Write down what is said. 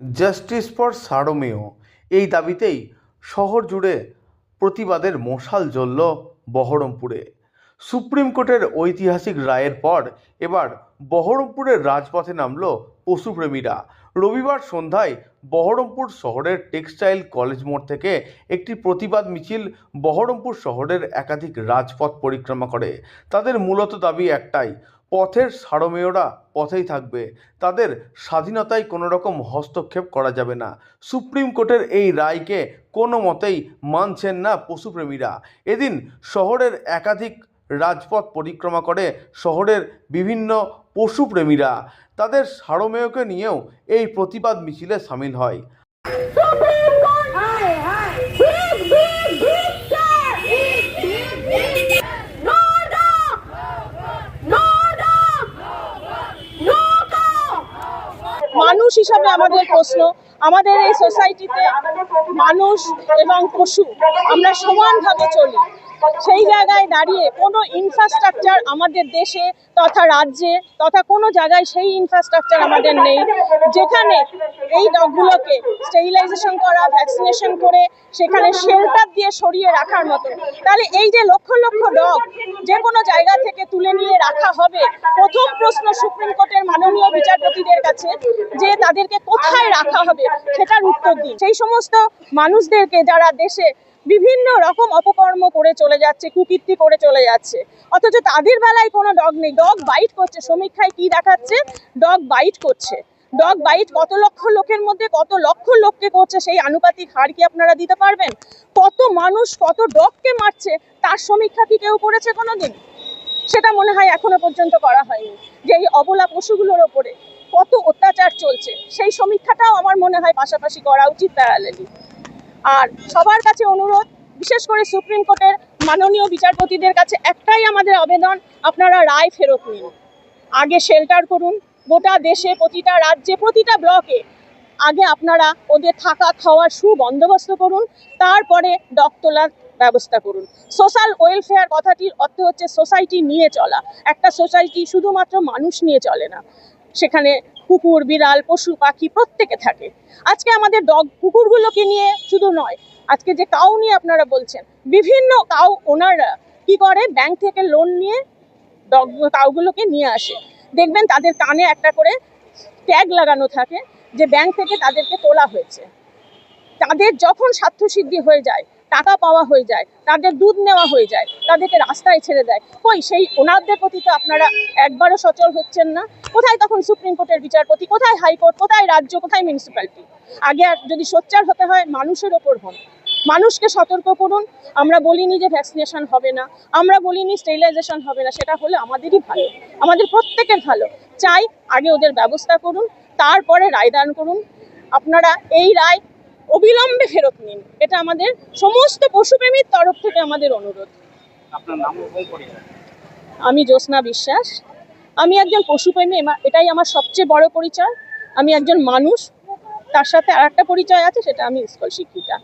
Justice for সারমেয় এই দাবিতেই শহর জুড়ে প্রতিবাদের মশাল জ্বলল বহরমপুরে। সুপ্রিম কোর্টের ঐতিহাসিক রায়ের পর এবার বহরমপুরের রাজপথে নামল পশুপ্রেমীরা রবিবার সন্ধ্যায় বহরমপুর শহরের টেক্সটাইল কলেজ মোড় থেকে একটি প্রতিবাদ মিছিল বহরমপুর শহরের একাধিক রাজপথ পরিক্রমা করে। তাদের মূলত দাবি একটাই পথের সারমেয়রা পথেই থাকবে। তাদের স্বাধীনতায় কোনো রকম হস্তক্ষেপ করা যাবে না। সুপ্রিম কোর্টের এই রায়কে কোনো মতেই মানছেন না পশুপ্রেমীরা। এদিন শহরের একাধিক রাজপথ পরিক্রমা করে শহরের বিভিন্ন পশুপ্রেমীরা। তাদের সারমেয়কে নিয়েও এই প্রতিবাদ মিছিলে সামিল হয়। মানুষ হিসাবে আমাদের প্রশ্ন, আমাদের এই সোসাইটিতে মানুষ এবং পশু আমরা সমানভাবে চলি। সেই জায়গায় দাঁড়িয়ে কোনো ইনফ্রাস্ট্রাকচার আমাদের দেশে তথা রাজ্যে তথা কোনো জায়গায় সেই ইনফ্রাস্ট্রাকচার আমাদের নেই। যেখানে এই ডগগুলোকে স্টেরিলাইজেশন করা ভ্যাকসিনেশন করে, সেখানে শেল্টার দিয়ে সরিয়ে রাখার মতো। তাহলে এই যে লক্ষ লক্ষ ডগ যে কোনো জায়গা থেকে তুলে নিয়ে রাখা হবে, প্রথম প্রশ্ন সুপ্রিম কোর্টের মাননীয় বিচারপতিদের কাছে যে তাদেরকে কোথায় রাখা হবে সেটার উত্তর দিন। সেই সমস্ত মানুষদেরকে যারা দেশে বিভিন্ন রকম অপকর্ম করে চলে যাচ্ছে, কুকীর্তি করে চলে যাচ্ছে, অথচ তাদের বেলায় কোনো ডগ নেই। ডগ বাইট করছে। সমীক্ষায় কি দেখাচ্ছে? ডগ বাইট করছে। ডগ বাইট কত লক্ষ লোকের মধ্যে কত লক্ষ লোককে করছে সেই আনুপাতিক হার কি আপনারা দিতে পারবেন? কত মানুষ কত ডগকে মারছে তার সমীক্ষা কি কেউ করেছে কোনোদিন? সেটা মনে হয় এখনও পর্যন্ত করা হয়নি। যে এই অবলা পশুগুলোর ওপরে কত অত্যাচার চলছে, সেই সমীক্ষাটাও আমার মনে হয় পাশাপাশি করা উচিত প্যারালেলি আর সবার কাছে অনুরোধ, বিশেষ করে সুপ্রিম কোর্টের মাননীয় বিচারপতিদের কাছে একটাই আমাদের আবেদন, আপনারা রায় ফেরত নিন। আগে শেল্টার করুন, গোটা দেশে প্রতিটা রাজ্যে, প্রতিটা ব্লকে আগে আপনারা ওদের থাকা খাওয়ার সুবন্দোবস্ত করুন, তারপরে ডক তোলার ব্যবস্থা করুন। সোশ্যাল ওয়েলফেয়ার কথাটির অর্থ হচ্ছে সোসাইটি নিয়ে চলা। একটা সোসাইটি শুধুমাত্র মানুষ নিয়ে চলে না। সেখানে কুকুর, বিড়াল, পশু, পাখি প্রত্যেকে থাকে। আজকে আমাদের ডগ কুকুরগুলোকে নিয়ে শুধু নয়, আজকে যে কাউ নিয়ে আপনারা বলছেন, বিভিন্ন কাউ ওনাররা কি করে? ব্যাংক থেকে লোন নিয়ে ডগ কাউগুলোকে নিয়ে আসে। দেখবেন তাদের কানে একটা করে ট্যাগ লাগানো থাকে, যে ব্যাংক থেকে তাদেরকে তোলা হয়েছে। তাদের যখন স্বার্থসিদ্ধি হয়ে যায় টাকা পাওয়া হয়ে যায়, তাদের দুধ নেওয়া হয়ে যায়, তাদেরকে রাস্তায় ছেড়ে দেয়। কই, সেই ওনারদের প্রতি তো আপনারা একবারও সচল হচ্ছেন না। কোথায় তখন সুপ্রিম কোর্টের বিচারপতি, কোথায় হাইকোর্ট, কোথায় রাজ্য, কোথায় মিউনিসিপ্যালিটি আগে আর যদি সোচ্চার হতে হয়, মানুষের ওপর হন। মানুষকে সতর্ক করুন। আমরা বলিনি যে ভ্যাকসিনেশন হবে না। আমরা বলিনি স্টেরিলাইজেশন হবে না। সেটা হলে আমাদেরই ভালো। আমাদের প্রত্যেকের ভালো। চাই আগে ওদের ব্যবস্থা করুন। তারপরে রায় দান করুন। আপনারা এই রায় অবিলম্বে ফেরত নিন। এটা আমাদের সমস্ত পশুপ্রেমীর তরফ থেকে আমাদের অনুরোধ। আমি জ্যোৎস্না বিশ্বাস। আমি একজন পশুপ্রেমী এটাই আমার সবচেয়ে বড় পরিচয়। আমি একজন মানুষ তার সাথে আর একটা পরিচয় আছে সেটা আমি স্কুল শিক্ষিকা।